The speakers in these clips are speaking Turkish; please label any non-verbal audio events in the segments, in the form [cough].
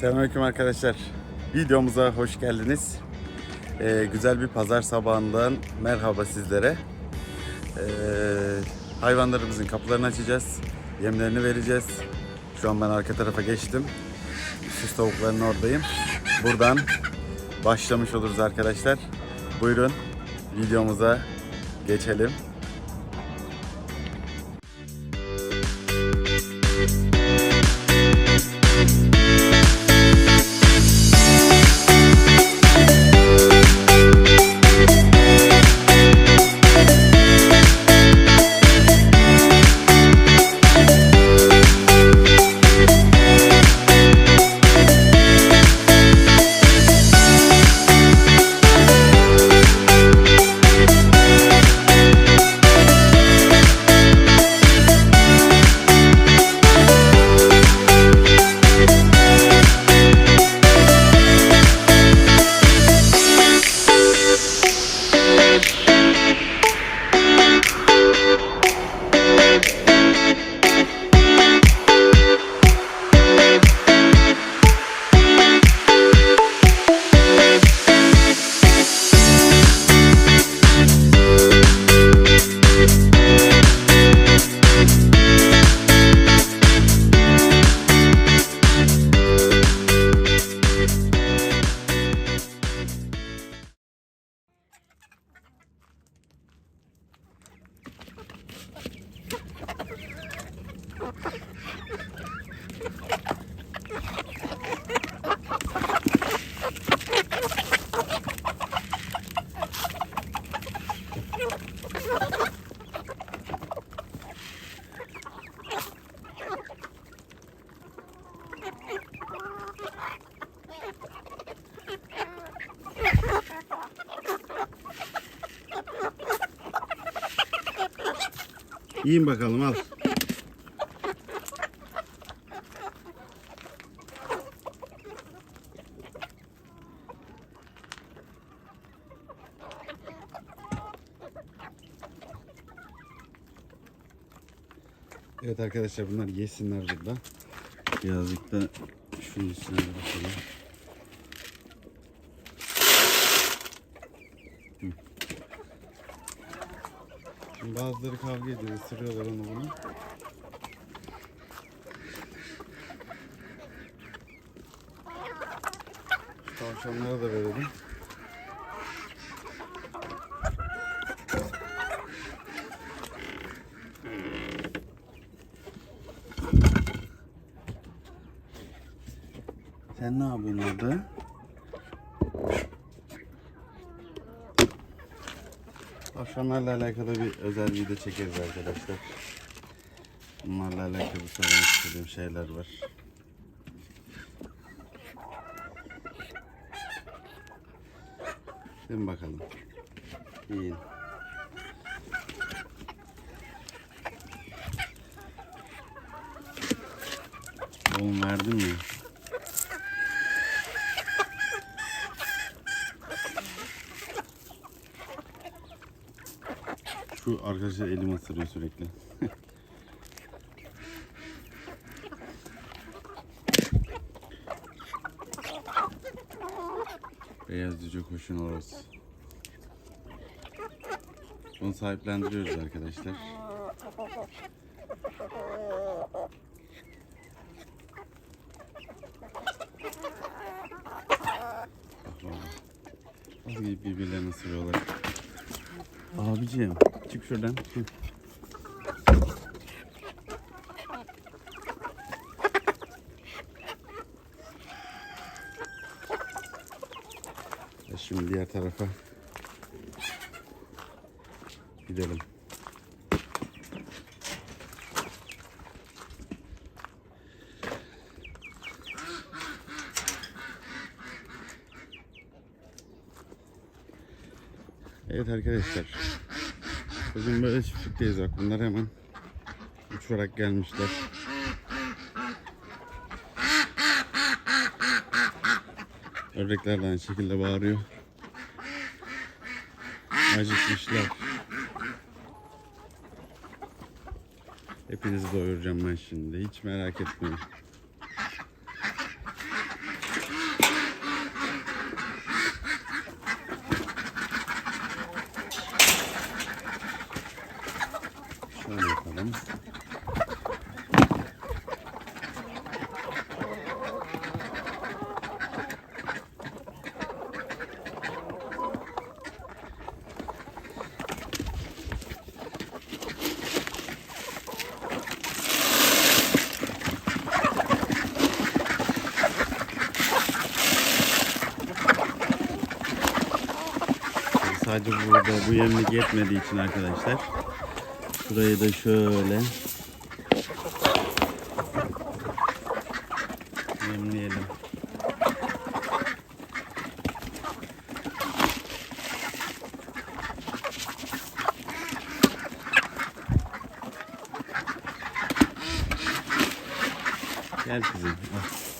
Selamünaleyküm arkadaşlar. Videomuza hoş geldiniz. Ee, güzel bir pazar sabahından merhaba sizlere. Ee, hayvanlarımızın kapılarını açacağız. Yemlerini vereceğiz. Şu an ben arka tarafa geçtim. Süs tavukların oradayım. Buradan başlamış oluruz arkadaşlar. Buyurun videomuza geçelim. Yiyin bakalım al. Evet arkadaşlar bunlar yesinler burada. Birazcık da şunun üstüne bakalım. Şimdi bazıları kavga ediyor, ısırıyorlar onu bunu. Tavşanlara da verelim. Sen ne yapıyorsun orada? Tavşanlarla alakalı bir özel video çekeriz arkadaşlar. Bunlarla alakalı söylemek istediğim şeyler var. Şimdi bakalım. İyi. Oğlum verdin mi? Şu arkadaşlar elimi ısırıyor sürekli. [laughs] Beyaz cüce koşun orası. Bunu sahiplendiriyoruz arkadaşlar. Nasıl birbirlerini ısırıyorlar. Abiciğim çık şuradan. Hı. Şimdi diğer tarafa gidelim. Evet arkadaşlar. Bugün böyle çiftlikteyiz bunlar hemen uçarak gelmişler. Ördekler de aynı şekilde bağırıyor. Acıkmışlar. Hepinizi doyuracağım ben şimdi. Hiç merak etmeyin. Sadece burada bu yemlik yetmediği için arkadaşlar. Şurayı da şöyle yemleyelim. Gel kızım. al.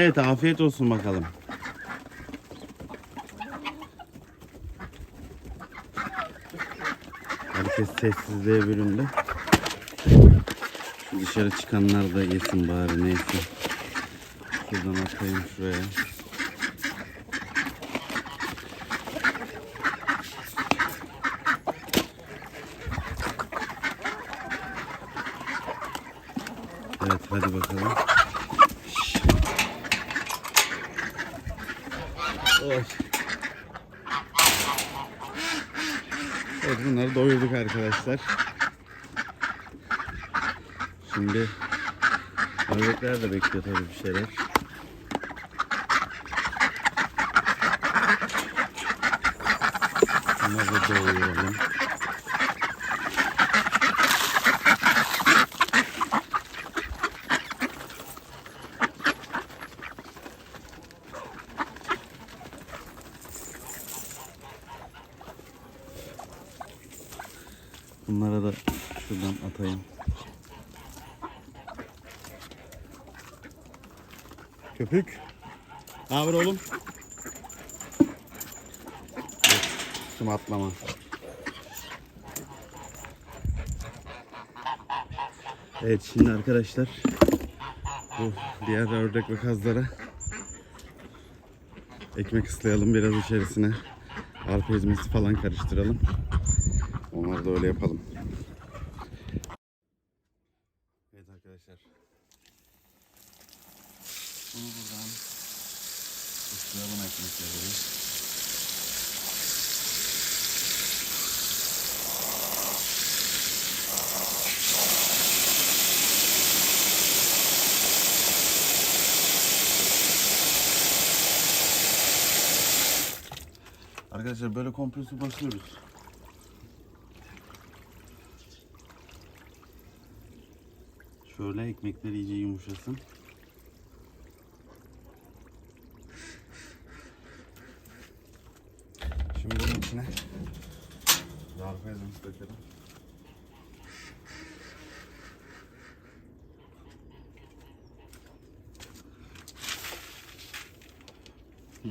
Evet afiyet olsun bakalım. Herkes sessizliğe büründü. Dışarı çıkanlar da yesin bari neyse. Şuradan atayım şuraya. Evet hadi bakalım. Oy. Evet bunları doyurduk arkadaşlar. Şimdi ördekler de bekliyor tabii bir şeyler. Bunları da doyuralım. Bunlara da şuradan atayım. Köpük. Ne haber oğlum? Şum atlama. Evet şimdi arkadaşlar bu diğer ördek ve kazlara ekmek ıslayalım biraz içerisine arpa ezmesi falan karıştıralım. Onları da öyle yapalım. Evet arkadaşlar. Bunu buradan ıslayalım ekmekleri. Arkadaşlar böyle kompresi başlıyoruz. Şöyle ekmekler iyice yumuşasın. Şimdi bunun içine zarfa ezmesi dökelim. Hı.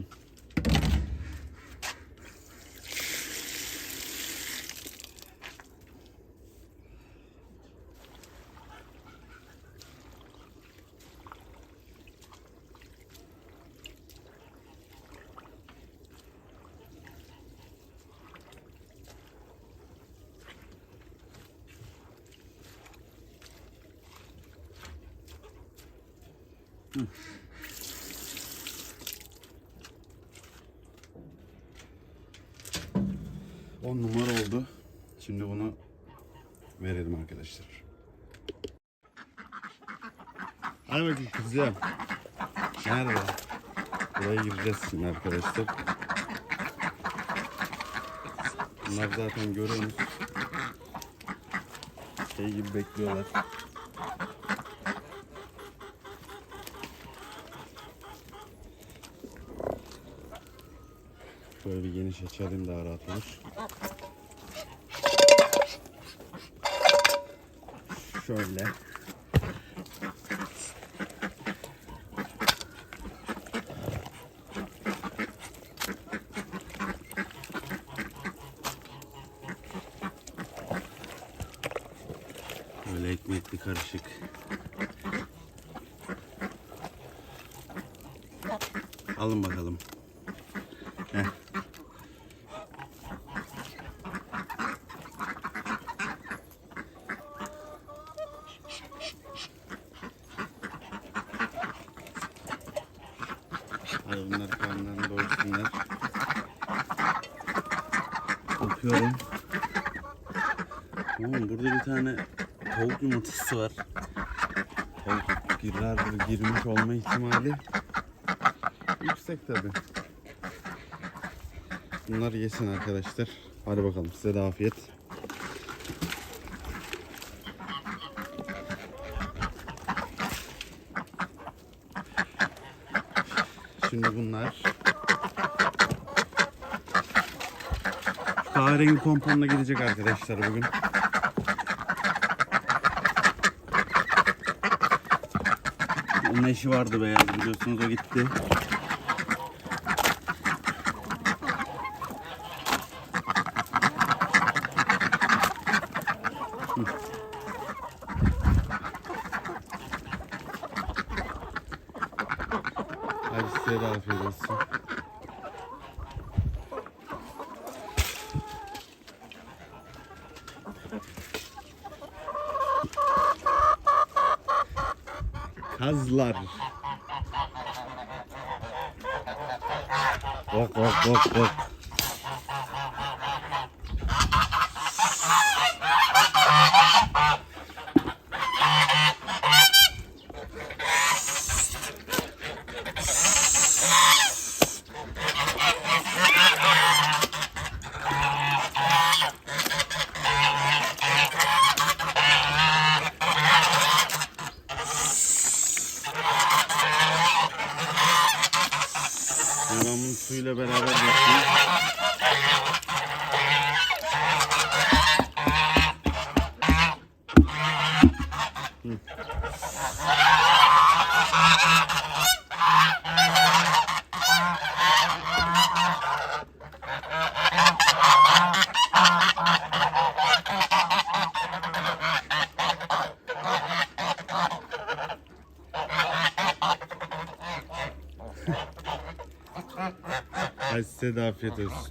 On numara oldu. Şimdi bunu verelim arkadaşlar. Hadi bakayım kızım. Nerede? Buraya gireceğiz şimdi arkadaşlar. Bunlar zaten görüyorsunuz. Şey gibi bekliyorlar. Böyle bir geniş açalım daha rahat olur. Şöyle. Böyle ekmekli karışık. Alın bakalım. Bunlar karnlarını doyursunlar. Bakıyorum. Oğlum burada bir tane tavuk yumurtası var. Tavuk girer, girmiş olma ihtimali yüksek tabi. Bunlar yesin arkadaşlar. Hadi bakalım size de afiyet. Şimdi bunlar Şu kahverengi komponla gidecek arkadaşlar bugün. Onun eşi vardı beyaz biliyorsunuz o gitti. Afiyet olsun. Kazlar. Bak bak bak bak. Size de afiyet olsun.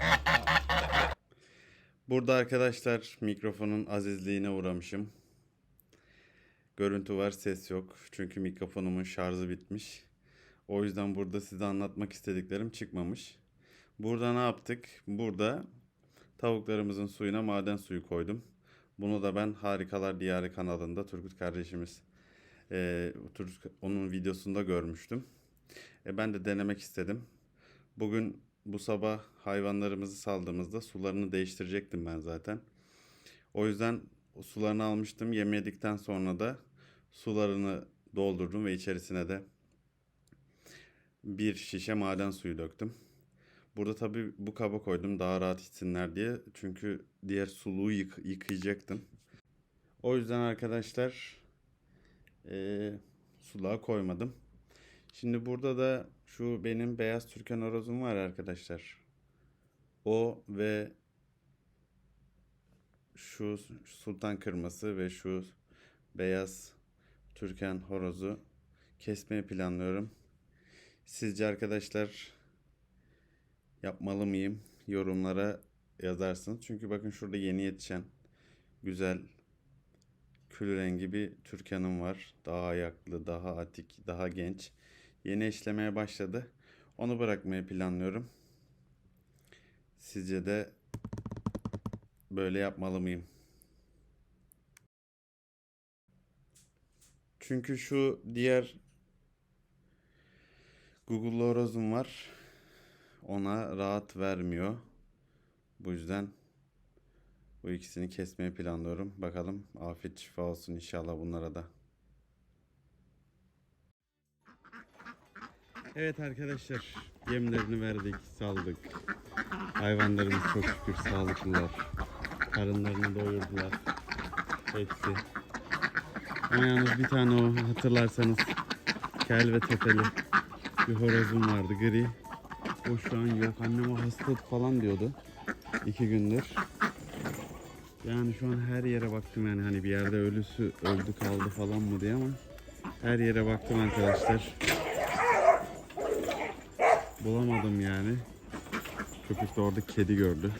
Burada arkadaşlar mikrofonun azizliğine uğramışım. Görüntü var, ses yok. Çünkü mikrofonumun şarjı bitmiş. O yüzden burada size anlatmak istediklerim çıkmamış. Burada ne yaptık? Burada tavuklarımızın suyuna maden suyu koydum. Bunu da ben Harikalar Diyarı kanalında Turgut kardeşimiz Turgut, onun videosunda görmüştüm. E, ben de denemek istedim. Bugün bu sabah hayvanlarımızı saldığımızda sularını değiştirecektim ben zaten. O yüzden sularını almıştım. Yem yedikten sonra da sularını doldurdum ve içerisine de bir şişe maden suyu döktüm. Burada tabii bu kaba koydum daha rahat içsinler diye. Çünkü diğer suluğu yık- yıkayacaktım. O yüzden arkadaşlar eee suluğa koymadım. Şimdi burada da şu benim beyaz Türkan horozum var arkadaşlar. O ve şu sultan kırması ve şu beyaz Türkan horozu kesmeyi planlıyorum. Sizce arkadaşlar yapmalı mıyım? Yorumlara yazarsınız. Çünkü bakın şurada yeni yetişen güzel kül rengi bir Türkan'ım var. Daha ayaklı, daha atik, daha genç. Yeni işlemeye başladı. Onu bırakmayı planlıyorum. Sizce de böyle yapmalı mıyım? Çünkü şu diğer Google horozum var. Ona rahat vermiyor. Bu yüzden bu ikisini kesmeyi planlıyorum. Bakalım afiyet şifa olsun inşallah bunlara da. Evet arkadaşlar yemlerini verdik saldık. Hayvanlarımız çok şükür sağlıklılar. Karınlarını doyurdular. Hepsi. Ama yalnız bir tane o hatırlarsanız kel ve tepeli bir horozum vardı gri. O şu an yok. Annem o hasta falan diyordu. iki gündür. Yani şu an her yere baktım yani hani bir yerde ölüsü öldü kaldı falan mı diye ama her yere baktım arkadaşlar. Bulamadım yani. Köpek de orada kedi gördü.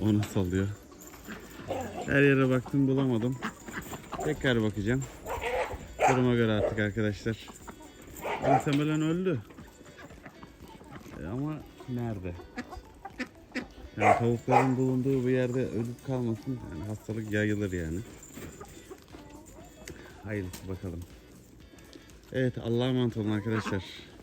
Onu salıyor. Her yere baktım bulamadım. Tekrar bakacağım. Duruma göre artık arkadaşlar. Muhtemelen öldü. E, ama nerede? Yani tavukların bulunduğu bir yerde ölüp kalmasın. Yani hastalık yayılır yani. Hayırlısı bakalım. Evet Allah'a emanet olun arkadaşlar.